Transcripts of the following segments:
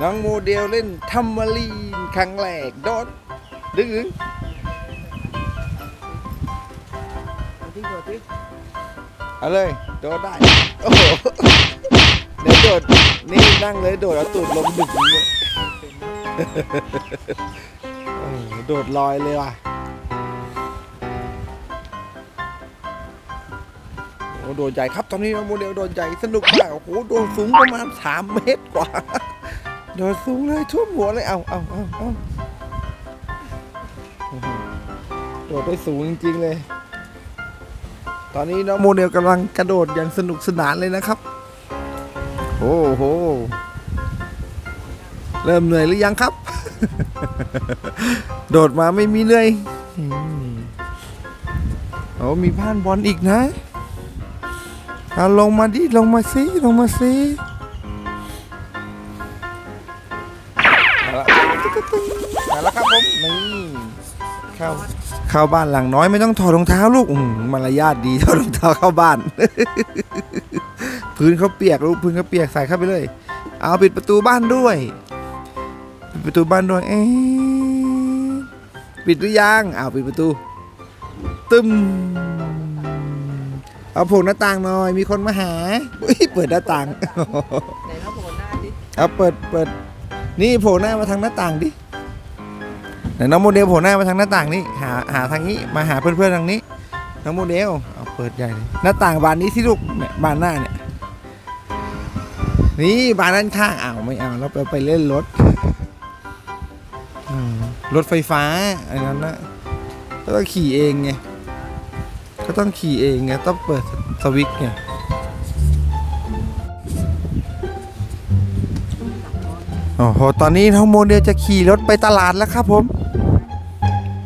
น้องโมเดลเล่นทัมมารีนครั้งแรกโดดดึงเอาเลย โดดได้ โอ้โหเดี๋ยวโดด นี่นั่งเลยโดดเอาตูดลงดึกอย่างเงี้ยโดดลอยเลยว่ะโอ้โดดใหญ่ครับ ตอนนี้น้องโมเดลโดดใหญ่สนุกมาก โอ้โห โดดสูงประมาณสามเมตรกว่า โดดสูงเลยท่วมหัวเลย เอาเอาเอาเอาโอ้โหโดดได้สูงจริงๆเลย ตอนนี้น้องโมเดลกำลังกระโดดอย่างสนุกสนานเลยนะครับ โอ้โห เริ่มเหนื่อยหรือยังครับ โดดมาไม่มีเหนื่อยโอ้มีบ้านบอลอีกนะเอาลงมาดิ ลงมาสิ ลงมาสิ มาแล้วมาแล้วครับผมนี่เข้าเข้าบ้านหลังน้อยไม่ต้องถอดรองเท้าลูกอืมมารยาทดีถอดรองเท้าเข้าบ้าน พื้นเขาเปียกลูกพื้นเขาเปียกใส่เข้าไปเลย เอาปิดประตูบ้านด้วยปิดประตูบ้านด้วยเอ๊ะปิดหรือยังเอาปิดประตู ตึมเอาโผล่หน้าต่างหน่อยมีคนมาหาอุ๊ยเปิดหน้าต่างไหนเราโผล่หน้าดิเอาเปิดเปิด นี่โผล่หน้ามาทางหน้าต่างดิไหนน้องโมเดลโผล่หน้ามาทางหน้าต่างนี่หาหาทางนี้มาหาเพื่อนๆทางนี้ น้องโมเดลเอาเปิดใหญ่เลยหน้าต่างบานนี้ที่ลูกเนี่ยบานหน้าเนี่ยนี่บานด้านข้างอ้าวไม่เอาเราไปไปเล่นรถรถไฟฟ้าอันนั้นนะก็ต้องขี่เองไงก็ต้องขี่เองไงต้องเปิดสวิตช์ไง โอ้โห ตอนนี้น้องโมเดลจะขี่รถไปตลาดแล้วครับผม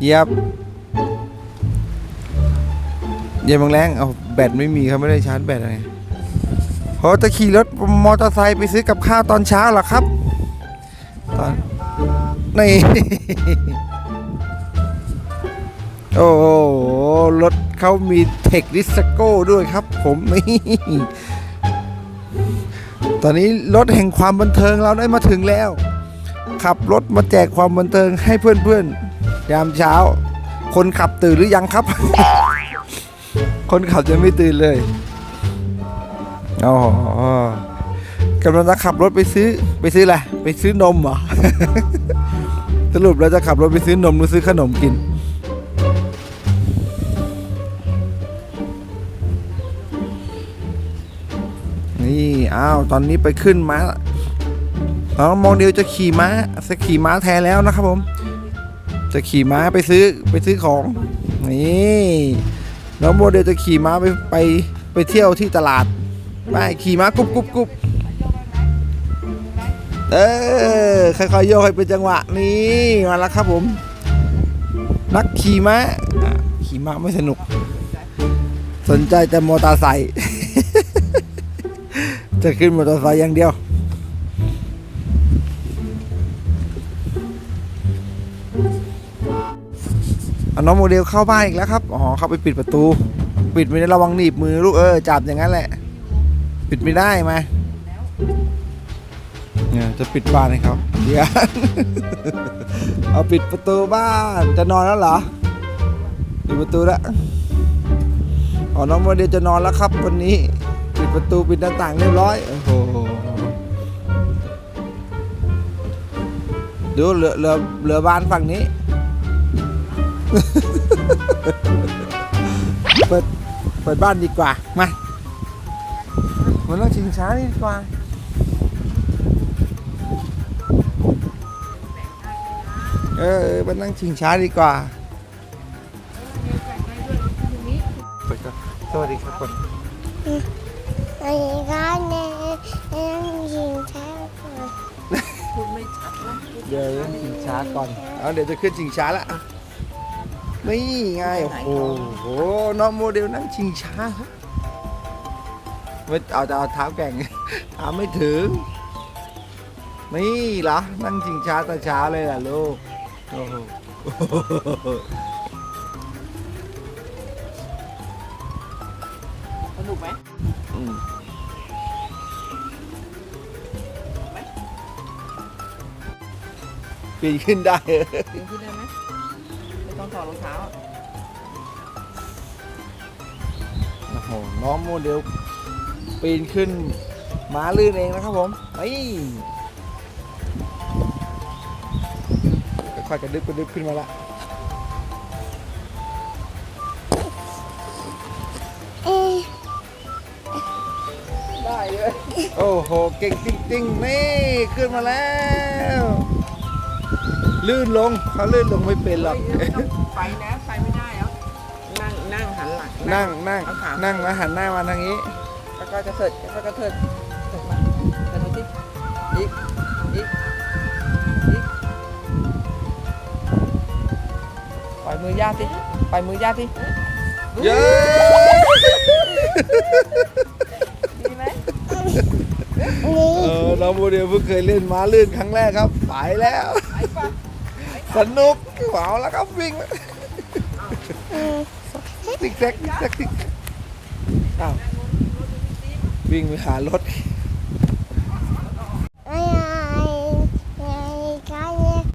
เยียบ เยียบแรง เอาแบตไม่มีครับไม่ได้ชาร์จแบตอะไรโหจะขี่รถมอเตอร์ไซค์ไปซื้อกับข้าวตอนเช้าเหรอครับ ตอนนี่โอ้โหรถเขามีเทคดิสโก้ด้วยครับผมนี่ ตอนนี้รถแห่งความบันเทิงเราได้มาถึงแล้ว ขับรถมาแจกความบันเทิงให้เพื่อนๆ ยามเช้า คนขับตื่นหรือยังครับ คนขับจะไม่ตื่นเลยอ๋อกำลังจะขับรถไปซื้อไปซื้ออะไรไปซื้อนมเหรอ สรุปเราจะขับรถไปซื้อนมหรือซื้อขนมกิน อ้าวตอนนี้ไปขึ้นม้าน้องโมเดลจะขี่ม้าจะขี่ม้าแทนแล้วนะครับผม จะขี่ม้าไปซื้อไปซื้อของ นี่น้องโมเดลจะขี่ม้าไปไปไปเที่ยวที่ตลาดไปขี่ม้ากุ๊บกุ๊บกุ๊บเออค่อยๆโยกให้เป็นจังหวะนี่มาแล้วครับผม นักขี่ม้าขี่ม้าไม่สนุก สนใจแต่มอเตอร์ไซค์ จะขึ้นมอเตอร์ไซค์อย่างเดียวเอน้องโมเดลเข้าบ้านอีกแล้วครับ อ๋อ เข้าไปปิดประตู ปิดไม่ได้ระวังหนีบมือลูกเออ จับอย่างนั้นแหละ ปิดไม่ได้มาเนี่ยจะปิดบ้านให้เขาเดี๋ยวเอาปิดประตูบ้านจะนอนแล้วเหรอปิดประตูแล้วอ๋อน้องโมเดลจะนอนแล้วครับวันนี้ ปิดประตูปิดหน้าต่างเรียบร้อย โอ้โห ดูเหลือเหลือเหลือบานฝั่งนี้ เปิด เปิดบ้านดีกว่า มา มันต้องชิงช้านี่ดีกว่าเออมันนั่งชิงช้าดีกว่าเปิดก่อนสวัสดีครับคน อันนี้ก็เนี่ยนั่งยิงแท้ก่อนพูดไม่ชัดนะเดี๋ยวเล่นชิงช้าก่อนเอาเดี๋ยวจะขึ้นชิงช้าละนี่ไงโอ้โหโอ้น้องโมเดลนั่งชิงช้าครับไม่เอาจะเอาเท้าแก่ง เท้าไม่ถึง นี่เหรอ นั่งชิงช้าแต่เช้าเลยล่ะลูกโอ้โห ปีนขึ้นได้ปีนขึ้นได้ไหมไม่ต้องถอดรองเท้าโอ้โหน้องโมเดลปีนขึ้นม้าลื่นเองนะครับผมไอ้ค่อยๆกระดึบกระดึบขึ้นมาละ ได้เลยโอ้โห เก่งจริงๆ นี่ ขึ้นมาแล้ว ลื่นลงเขาลื่นลงไม่เป็นหรอกเฮ้ยไม่ต้องไปแล้วไปไม่ได้แล้วนั่งนั่งหันหลังนั่งนั่งเอาขานั่งมาหันหน้ามาทางนี้ แล้วก็จะเถิดแล้วก็เถิดเถิดมาเถิดมาที่อีกอีกอีกปล่อยมือย่าที่ปล่อยมือย่าที่เย้ ดีไหม นี่ เออน้อง โมเดลเพิ่งเคยเล่นม้าลื่นครั้งแรกครับไปแล้วสนุกเอาแล้วครับวิ่งติ๊กแซกติ๊กแซกติ๊กแซกอ้าววิ่งไปหารถ